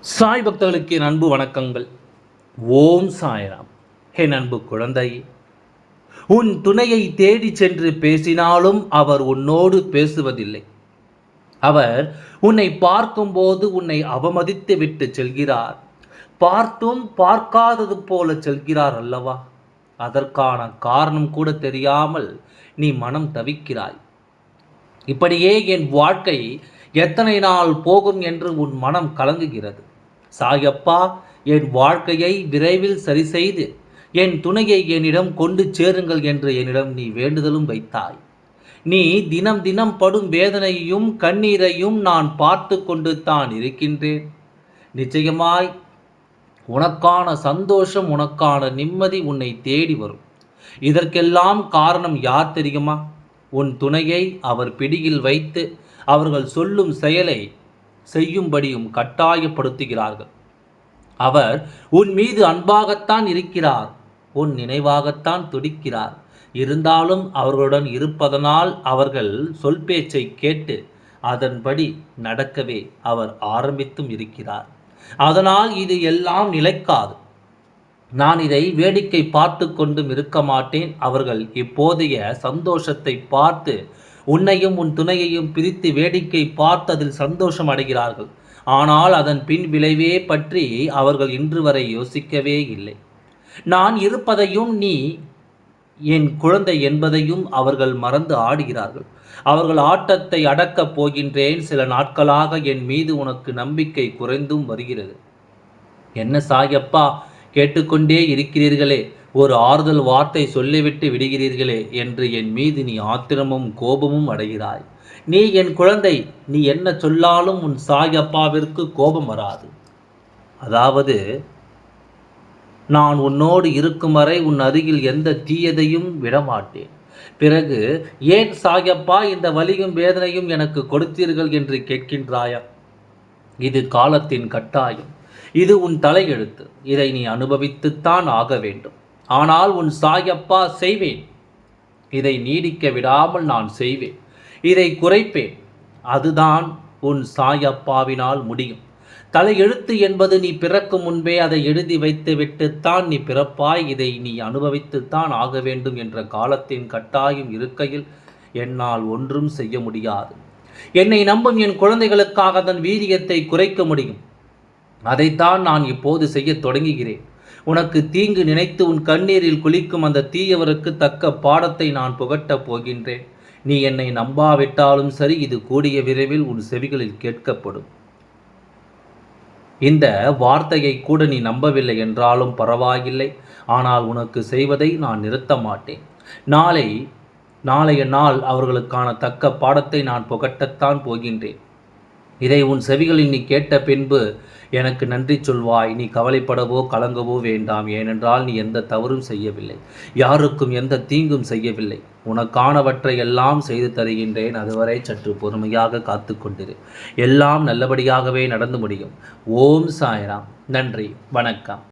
சாய் பக்தர்களுக்கு என் அன்பு வணக்கங்கள். ஓம் சாய்ராம். என் அன்பு குழந்தை. உன் துணையை தேடி சென்று பேசினாலும் அவர் உன்னோடு பேசுவதில்லை. அவர் உன்னை பார்க்கும்போது உன்னை அவமதித்து விட்டு செல்கிறார். பார்த்தும் பார்க்காதது போல செல்கிறார் அல்லவா? அதற்கான காரணம் கூட தெரியாமல் நீ மனம் தவிக்கிறாய். இப்படியே என் வாழ்க்கை எத்தனை நாள் போகும் என்று உன் மனம் கலங்குகிறது. சாயப்பா என் வாழ்க்கையை விரைவில் சரி செய்து என் துணையை என்னிடம் கொண்டு சேருங்கள் என்று என்னிடம் நீ வேண்டுதலும் வைத்தாய். நீ தினம் தினம் படும் வேதனையையும் கண்ணீரையும் நான் பார்த்து கொண்டு தான் இருக்கின்றேன். நிச்சயமாய் உனக்கான சந்தோஷம் உனக்கான நிம்மதி உன்னை தேடி வரும். இதற்கெல்லாம் காரணம் யார் தெரியுமா? உன் துணையை அவர் பிடியில் வைத்து அவர்கள் சொல்லும் செயலை செய்யும்படியும் கட்டாயப்படுத்துகிறார்கள். அவர் உன் மீது அன்பாகத்தான் இருக்கிறார் உன் நினைவாகத்தான் துடிக்கிறார். இருந்தாலும் அவர்களுடன் இருப்பதனால் அவர்கள் சொல் பேச்சை கேட்டு அதன்படி நடக்கவே அவர் ஆரம்பித்தும் இருக்கிறார். அதனால் இது எல்லாம் நிலைக்காது. நான் இதை வேடிக்கை பார்த்து கொண்டும் இருக்க மாட்டேன். அவர்கள் இப்போதைய சந்தோஷத்தை பார்த்து உன்னையும் உன் துணையையும் பிரித்து வேடிக்கை பார்த்ததில் சந்தோஷம் அடைகிறார்கள். ஆனால் அதன் பின் விளைவே பற்றி அவர்கள் இன்று வரை யோசிக்கவே இல்லை. நான் இருப்பதையும் நீ என் குழந்தை என்பதையும் அவர்கள் மறந்து ஆடுகிறார்கள். அவர்கள் ஆட்டத்தை அடக்கப் போகின்றேன். சில நாட்களாக என் மீது உனக்கு நம்பிக்கை குறைந்தும் வருகிறது. என்ன சாயப்பா கேட்டுக்கொண்டே இருக்கிறீர்களே. ஒரு ஆறுதல் வார்த்தை சொல்லிவிட்டு விடுகிறீர்களே என்று என் மீது நீ ஆத்திரமும் கோபமும் அடைகிறாய். நீ என் குழந்தை நீ என்ன சொல்லாலும் உன் சாயப்பாவிற்கு கோபம் வராது. அதாவது நான் உன்னோடு இருக்கும் வரை உன் அருகில் எந்த தீயதையும் விடமாட்டேன். பிறகு ஏன் சாயப்பா இந்த வலியும் வேதனையும் எனக்கு கொடுத்தீர்கள்? என்று கேட்கின்றாயா? இது காலத்தின் கட்டாயம். இது உன் தலையெழுத்து. இதை நீ அனுபவித்துத்தான் ஆக வேண்டும். ஆனால் உன் சாயப்பா செய்வேன். இதை நீடிக்க விடாமல் நான் செய்வேன். இதை குறைப்பேன். அதுதான் உன் சாயப்பாவினால் முடியும். தலையெழுத்து என்பது நீ பிறக்கும் முன்பே அதை எழுதி வைத்து விட்டுத்தான் நீ பிறப்பாய். இதை நீ அனுபவித்துத்தான் ஆக வேண்டும் என்ற காலத்தின் கட்டாயம் இருக்கையில் என்னால் ஒன்றும் செய்ய முடியாது. என்னை நம்பும் என் குழந்தைகளுக்காக தன் வீரியத்தை குறைக்க முடியும். அதைத்தான் நான் இப்போது செய்யத் தொடங்குகிறேன். உனக்கு தீங்கு நினைத்து உன் கண்ணீரில் குளிக்கும் அந்த தீயவருக்கு தக்க பாடத்தை நான் புகட்டப் போகின்றேன். நீ என்னை நம்பாவிட்டாலும் சரி இது கூடிய விரைவில் உன் செவிகளில் கேட்கப்படும். இந்த வார்த்தையை கூட நீ நம்பவில்லை என்றாலும் பரவாயில்லை. ஆனால் உனக்கு செய்வதை நான் நிறுத்த மாட்டேன். நாளை நாளைய நாள் அவர்களுக்கான தக்க பாடத்தை நான் புகட்டத்தான் போகின்றேன். இதை உன் செவிகளில் நீ கேட்ட பின்பு எனக்கு நன்றி சொல்வாய். நீ கவலைப்படவோ கலங்கவோ வேண்டாம். ஏனென்றால் நீ எந்த தவறும் செய்யவில்லை. யாருக்கும் எந்த தீங்கும் செய்யவில்லை. உனக்கானவற்றை எல்லாம் செய்து தருகின்றேன். அதுவரை சற்று பொறுமையாக காத்து கொண்டிரு. எல்லாம் நல்லபடியாகவே நடந்து முடியும். ஓம் சாய்ராம். நன்றி. வணக்கம்.